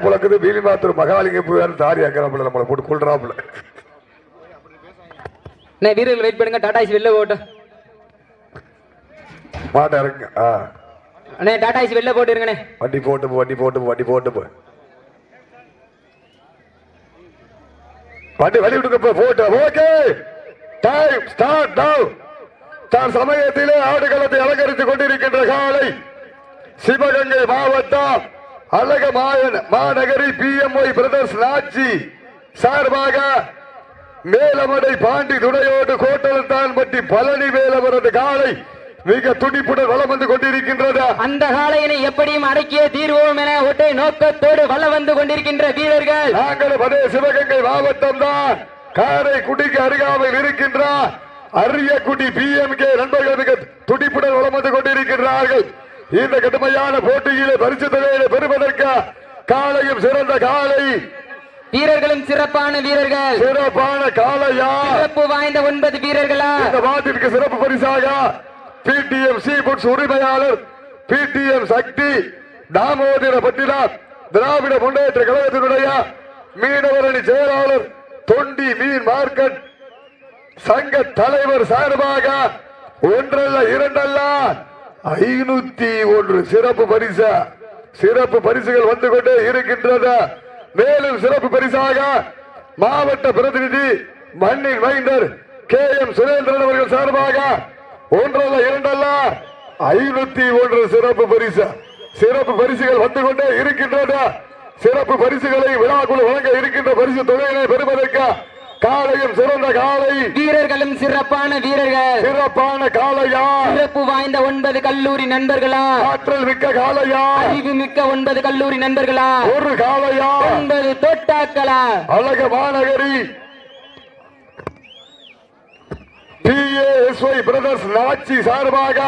புழக்குது பீலி மாத்தூர் மகாலிங்க போயாரு தாரி அக்கிறாப்புல நம்மளை போட்டு கொள்றாப்புல அண்ணே வீரர்கள் வெயிட் பண்ணுங்க டாடா ஏசி வெளில போட்டோம் மாட்டை ஆ. அண்ணே டாடா ஏசி வெளில போட்டுருங்கண்ணே வண்டி போட்டு வண்டி போட்டு வண்டி போட்டு போ. வண்டி வழி விடுங்க போ, போட்டு ஓகே. டைம் ஸ்டார்ட் நவ் தான் சமயத்திலே ஆடுகளத்தை அலங்கரித்துக் கொண்டிருக்கின்ற காலை சிவகங்கை மாவட்டம் அழக மாநகரி பிஎம்ஒய் பிரதர்ஸ் நாச்சி சார்பாக மேலமடை பாண்டி துணையோடு கோட்டலத்தான் பட்டி பழனி வேலவரது காலை மிக துடிப்புடன் வலம் வந்து கொண்டிருக்கின்றதா. அந்த காளையனை எப்படியும் அடக்கிய தீர்வோம் என ஒற்றை நோக்கத்தோடு வல வந்து கொண்டிருக்கின்ற வீரர்கள். நாங்கள் அதே சிவகங்கை மாவட்டம் தான். காரை குடிக்கு அருகாமையில் இருக்கின்ற அரியக்குடி பிஎம்கே நண்பர்கள் மிக துடிப்புடன் வலம் வந்து கொண்டிருக்கிறார்கள் இந்த கடுமையான போட்டியிலே பரிசு தொகையிலே பெறுவதற்கு காலையும் சிறந்த காலை. வீரர்களும் சிறப்பான வீரர்கள். சிறப்பான காலையா? சிறப்பு வாய்ந்த ஒன்பது வீரர்களா? இந்த மாட்டிற்கு சிறப்பு பரிசாக பிடிஎம் சி புட்ஸ் உரிமையாளர் பிடிஎம் சக்தி தாமோதர பட்டினார் திராவிட முன்னேற்ற கழகத்தினுடைய மீனவரணி செயலாளர் தொண்டி மீன் மார்க்கெட் சங்க தலைவர் சார்பாக ஒன்றல்ல இரண்டல்ல. ஐநூத்தி ஒன்று. சிறப்பு பரிசு. சிறப்பு பரிசுகள் வந்து கொண்டே இருக்கின்றது மேலும் சிறப்பு பரிசாக மாவட்ட பிரதிநிதி மண்ணின் மைந்தர் கே எம் சுரேந்திரன் அவர்கள் சார்பாக ஒன்றல்ல இரண்டல்ல ஐநூத்தி ஒன்று சிறப்பு பரிசு. சிறப்பு பரிசுகள் வந்து கொண்டே இருக்கின்றது சிறப்பு பரிசுகளை விழாக்குழு வழங்க இருக்கின்ற பரிசு தொகையினை பெறுவதற்கு காலையும் சிறந்த காலை வீரர்களும் சிறப்பான வீரர்கள். சிறப்பான காலையா சிறப்பு வாய்ந்த ஒன்பது கல்லூரி நண்பர்களா. ஆற்றல் மிக்க காலையா அறிவு மிக்க ஒன்பது கல்லூரி நண்பர்களா. ஒரு காலையா ஒன்பது தோட்டாக்களா. அழக மாநகரி. பிஏஎஸ்ஒய் பிரதர்ஸ் நாச்சி சார்பாக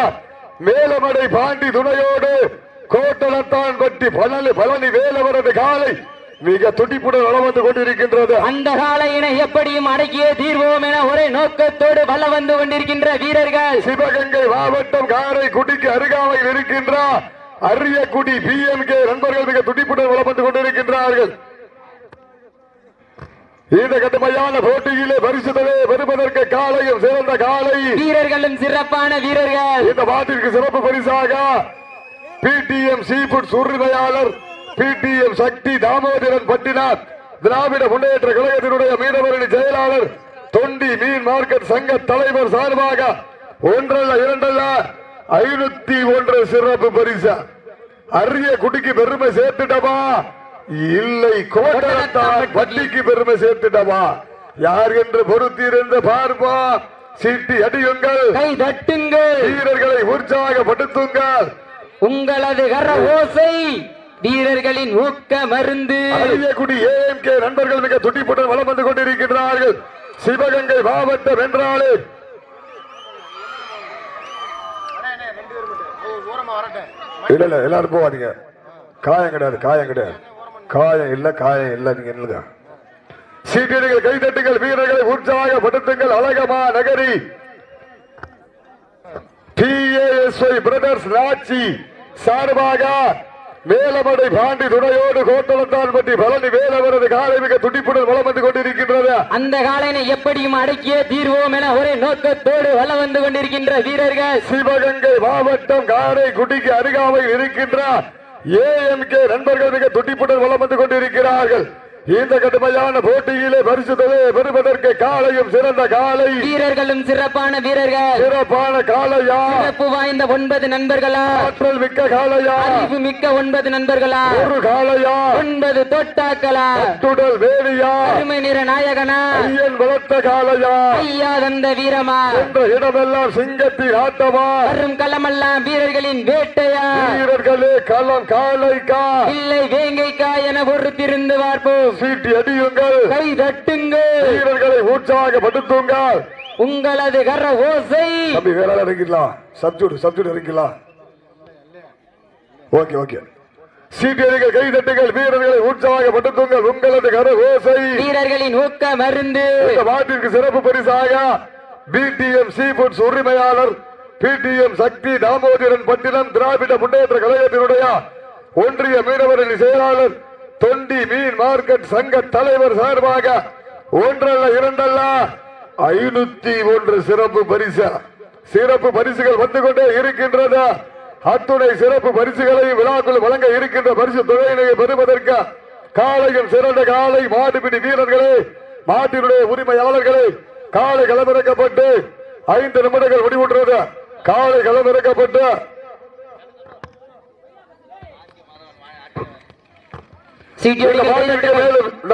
மேலமடை பாண்டி துணையோடு கோட்டலத்தான் பட்டி பழனி பழனி வேலவரது காலை மிக துடிப்புடன் வளம் வந்து கொண்டிருக்கின்றது. அந்த காளையினை எப்படியும் அடக்கிய தீர்வோம் என ஒரே நோக்கத்தோடு வல வந்து கொண்டிருக்கின்ற வீரர்கள். சிவகங்கை மாவட்டம் காரை குடிக்கு அருகாமையில் இருக்கின்ற அரியக்குடி பிஎம்கே நண்பர்கள் மிக துடிப்புடன் வளம் வந்து கொண்டிருக்கின்றார்கள். இந்த கடுமையான போட்டியிலே பரிசு தொகையை பெறுவதற்கு காலையும் சிறந்த காலை. வீரர்களும் சிறப்பான வீரர்கள். இந்த மாட்டிற்கு சிறப்பு பரிசாக பிடிஎம் சீபுட் உரிமையாளர் பிடிஎம் சக்தி தாமோதரன் பட்டினார். திராவிட முன்னேற்ற கழகத்தினுடைய மீனவரணி செயலாளர் தொண்டி மீன் மார்க்கெட் சங்க தலைவர் சார்பாக ஒன்றல்ல இரண்டல்ல ஐநூத்தி ஒன்று சிறப்பு பரிசு. அரிய குடிக்கு பெருமை சேர்த்துட்டமா இல்லை கோட்டரத்தான் பள்ளிக்கு பெருமை சேர்த்துட்டமா யார் என்று பொறுத்தீர் பார்ப்பா சீட்டி அடியுங்கள். வீரர்களை உற்சாகப்படுத்துங்கள். உங்களது கர ஓசை வீரர்களின் ஊக்க மருந்து. அரியக்குடி ஏஎம்கே நண்பர்கள் மிக துட்டிப்பட்டு வளம் வந்து கொண்டிருக்கின்றார்கள். சிவகங்கை மாவட்டம் என்றாலே இல்ல இல்ல எல்லாரும் போவாதீங்க காயம் கிடையாது காயம் கிடையாது. காயம் இல்ல காயம் இல்ல நீங்க என்னங்க? சீட்டியர்கள் கைதட்டுங்கள் வீரர்களை உற்சாகப்படுத்துங்கள் அழகமா நகரி. டிஏஎஸ்ஒய் பிரதர்ஸ் நாச்சி சார்பாக மேலமடை பாண்டி துணையோடு கோட்டலத்தான் பற்றி பழனி வேலவரது காலை மிக துடிப்புடன் வலம் வந்து கொண்டிருக்கின்றது. அந்த காளையினை எப்படியும் அடக்கிய தீர்வோம் என ஒரே நோக்கத்தோடு வல வந்து கொண்டிருக்கின்ற வீரர்கள். சிவகங்கை மாவட்டம் காரை குடிக்கு அருகாமையில் இருக்கின்ற ஏஎம்கே நண்பர்கள் மிக துடிப்புடன் வலம் வந்து கொண்டிருக்கிறார்கள். இந்த கடுமையான போட்டியிலே பரிசு தொகையை பெறுவதற்கு காலையும் சிறந்த காலை வீரர்களும் சிறப்பான வீரர்கள். சிறப்பான காலையா சிறப்பு வாய்ந்த ஒன்பது நண்பர்களா? ஆற்றல் மிக்க காலையா அறிவு மிக்க ஒன்பது நண்பர்களா? ஒரு காலையா ஒன்பது தோட்டாக்களா? துடல் வேலியா? அருமை நிற நாயகனா? ஐயன் வளர்த்த காலையா ஐயா தந்த வீரமா? என்ற இடமெல்லாம் சிங்கத்தின் ஆட்டமா? வரும் களமெல்லாம் வீரர்களின் வேட்டையா? வீரர்களே களம் காலைக்கா இல்லை வேங்கைக்கா என பொறுத்திருந்து பார்ப்போம் சீட்டி அடியுங்கள். கை தட்டுங்கள். வீரர்களை உற்சாகப்படுத்துங்கள் உங்களது கர ஓசை. தம்பி வேற இறங்கிடலாம் சப்ஜூட் சப்ஜூட் இறங்கிடலாம் ஓகே ஓகே. சீட்டியர்கள் கை தட்டுங்கள். வீரர்களை உற்சாகப்படுத்துங்கள் உங்களது கர ஓசை. வீரர்களின் ஊக்க மருந்து. இந்த மாட்டிற்கு சிறப்பு பரிசாக பிடிஎம் சி புட்ஸ் உரிமையாளர் பிடிஎம் சக்தி தாமோதரன் பட்டினம் திராவிட முன்னேற்ற கழகத்தினுடைய ஒன்றிய மீனவரணி செயலாளர் தொண்டி மீன் மார்க்கெட் சங்க தலைவர் சார்பாக ஒன்றல்ல இரண்டல்ல ஐநூத்தி ஒன்று சிறப்பு பரிசு. சிறப்பு பரிசுகள் வந்து கொண்டே இருக்கின்றது. அத்துணை சிறப்பு பரிசுகளையும் விழாக்குள் வழங்க இருக்கின்ற பரிசு தொகையினை பெறுவதற்கு காலையும் சிறந்த காலை மாட்டுப்பிடி வீரர்களே மாட்டினுடைய உரிமையாளர்களே காலை களமிறக்கப்பட்டு ஐந்து நிமிடங்கள் முடிவுற்றது. காலை களமிறக்கப்பட்டு இந்த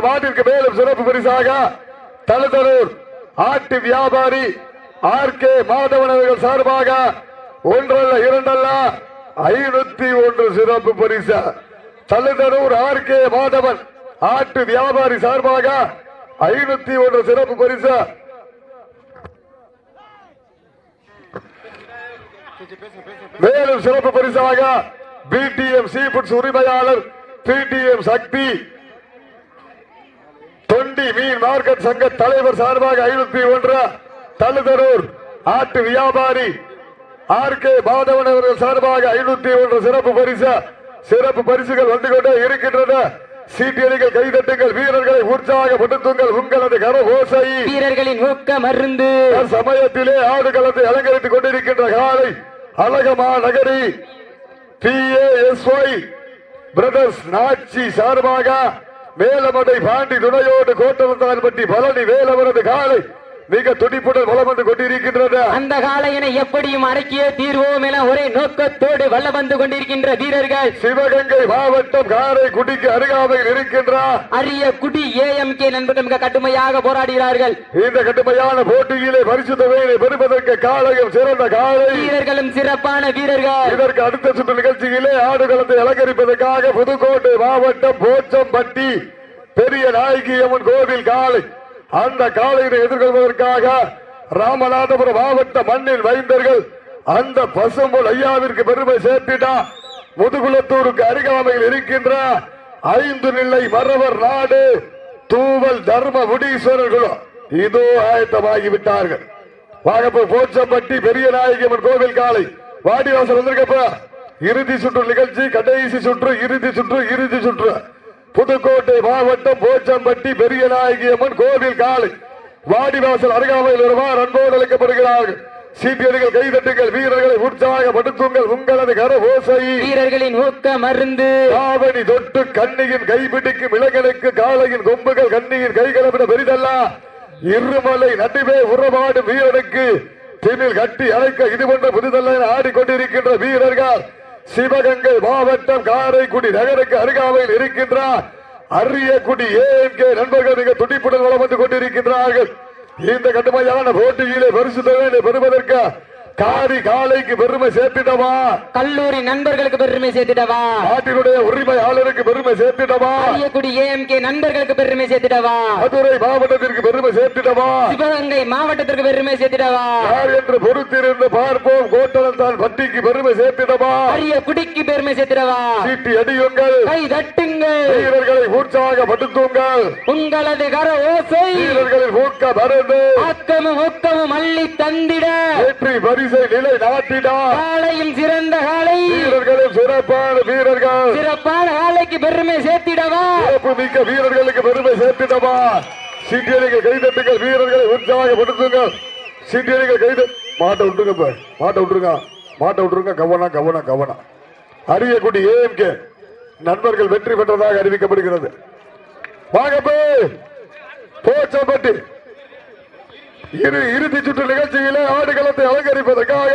மாட்டிற்கு மேலும் சிறப்பு பரிசாக தலதரூர் ஆட்டு வியாபாரி ஆர் கே மாதவன் அவர்கள் சார்பாக ஒன்றல்ல இரண்டல்ல ஐநூத்தி ஒன்று சிறப்பு பரிசு. தலதரூர் ஆர் கே மாதவன் ஆட்டு வியாபாரி சார்பாக ஐநூத்தி ஒன்று சிறப்பு பரிசு. மேலும் சிறப்பு பரிசாக பிடிஎம் சீ உரிமையாளர் பிடிஎம் சக்தி தொண்டி மீன் மார்க்கெட் சங்க தலைவர் சார்பாக ஐநூத்தி ஒன்று தழுதரூர் ஆட்டு வியாபாரி ஆர் கே மாதவன் அவர்கள் சார்பாக ஐநூத்தி ஒன்று சிறப்பு பரிசு சிறப்பு பரிசுகள் வந்து கொண்டே இருக்கின்றன சீட்டியடிகள் கைதட்டுங்கள் வீரர்களை உற்சாகப்படுத்துங்கள் உங்களது கர ஓசை வீரர்களின் ஊக்க மருந்து சமயத்திலே ஆடுகளத்தை அலங்கரித்துக் கொண்டிருக்கின்ற காலை Alagamanagari B Y brothers நாச்சி சார்பாக மேலமடை பாண்டி துணையோடு கோட்டவத்தான் பற்றி பழனி வேலவரது காலை. மிக துடிப்புடன் வளம் வந்து கொண்டிருக்கின்றது. அந்த காளையனை எப்படியும் அடக்கிய தீர்வோம் என ஒரே நோக்கத்தோடு வல்ல வந்து கொண்டிருக்கின்ற வீரர்கள். சிவகங்கை மாவட்டம் காரைக்குடிக்கு அருகாமையில் இருக்கின்ற அரிய குடி ஏஎம்கே நண்பர்கள் மிக கடுமையாக போராடுகிறார்கள். இந்த கடுமையான போட்டியிலே பரிசு தொகையை பெறுவதற்கு காலையும் சிறந்த காலை வீரர்களும் சிறப்பான வீரர்கள். இதற்கு அடுத்த சுற்று நிகழ்ச்சியிலே ஆடுகளத்தை அலங்கரிப்பதற்காக புதுக்கோட்டை மாவட்டம் போச்சம்பட்டி பெரிய நாயகி அம்மன் கோவில் காலை அந்த காலையினை எதிர்கொள்வதற்காக ராமநாதபுரம் மாவட்ட மண்ணின் வைந்தர்கள் அந்த பசும்பொல் ஐயாவிற்கு பெருமை சேர்த்திட்டா முதுகுலத்தூருக்கு அருகாமையில் இருக்கின்ற ஐந்து நிலை மறவர் நாடு தூவல் தர்ம முடீஸ்வரர்களும் இதோ ஆயத்தமாகி விட்டார்கள் வாகப்ப போச்சம்பட்டி பெரிய நாயகியம்மன் கோவில் காலை வாடிவாசல் வந்திருக்கப்ப. இறுதி சுற்று நிகழ்ச்சி கடைசி சுற்று இறுதி சுற்று இறுதி சுற்று. புதுக்கோட்டை மாவட்டம் போச்சம்பட்டி பெரிய நாயகியம்மன் கோவில் காலை வாடிவாசல் அருகாமையில் வருவார் அன்போடு அழைக்கப்படுகிறார்கள். சீட்டியடிகள் கைதட்டுங்கள் வீரர்களை உற்சாகப்படுத்துங்கள் உங்களது கர ஓசை வீரர்களின் ஊக்க மருந்து. காவடி தொட்டு கண்ணியின் கைபிடிக்கும் இளைஞனுக்கு காளையின் கொம்புகள் கண்ணியின் கைகளவிட பெரிதல்ல. இருமலை நடுவே உறவாடும் வீரனுக்கு திமில் கட்டி அழைக்க இது போன்ற புதிதல்ல ஆடிக்கொண்டிருக்கின்ற வீரர்கள். சிவகங்கை மாவட்டம் காரைக்குடி நகருக்கு அருகாமையில் இருக்கின்றார். அரியக்குடி ஏஎம்கே நண்பர்கள் மிக துடிப்புடன் வளம் வந்து கொண்டிருக்கின்றார்கள். இந்த கடுமையான போட்டியிலே பரிசு தொகையை பெறுவதற்கு காரி காலைக்கு பெருமை சேர்த்திடவா? கல்லூரி நண்பர்களுக்கு பெருமை சேர்த்திடவா? நாட்டினுடைய உரிமையாளருக்கு பெருமை சேர்த்திடவா? அரியக்குடி ஏஎம்கே நண்பர்களுக்கு பெருமை சேர்த்திடவா? மதுரை மாவட்டத்திற்கு பெருமை சேர்த்திடவா? சிவகங்கை மாவட்டத்திற்கு பெருமை சேர்த்திடவா? யார் என்று பொறுத்திருந்து பார்ப்போம். கோட்டலத்தான் பட்டிக்கு பெருமை சேர்த்திடவா? அரிய குடிக்கு பெருமை சேர்த்திடவா? சீட்டி அடியுங்கள். கை தட்டுங்கள். வீரர்களை உற்சாகப்படுத்துங்கள். உங்களது கர ஓசை. வீரர்களின் ஊக்க மருந்து. ஆக்கமும் ஊக்கமும் அள்ளி தந்திட. வெற்றி பரிசை நிலை நாட்டிடா காலையும் சிறந்த காலை. வீரர்களும் சிறப்பான வீரர்கள். சிறப்பான காலைக்கு பெருமை சேர்த்திடவா? சிறப்பு மிக்க வீரர்களுக்கு பெருமை சேர்த்திடவா? சீட்டியடிகள் கைதட்டுங்கள் வீரர்களை உற்சாகப்படுத்துங்கள். சீட்டியடிகள் கைது மாட்டை விட்டுருங்க. மாட்டை விட்டுருங்க. மாட்டை விட்டுருங்க கவனம் கவனம் கவனம் அரியக்குடி ஏஎம்கே நண்பர்கள் வெற்றி பெற்றதாக அறிவிக்கப்படுகிறது. வாங்க போச்சம்பட்டி. இரு இறுதி சுற்று நிகழ்ச்சியிலே ஆடுகளத்தை அலங்கரிப்பதற்காக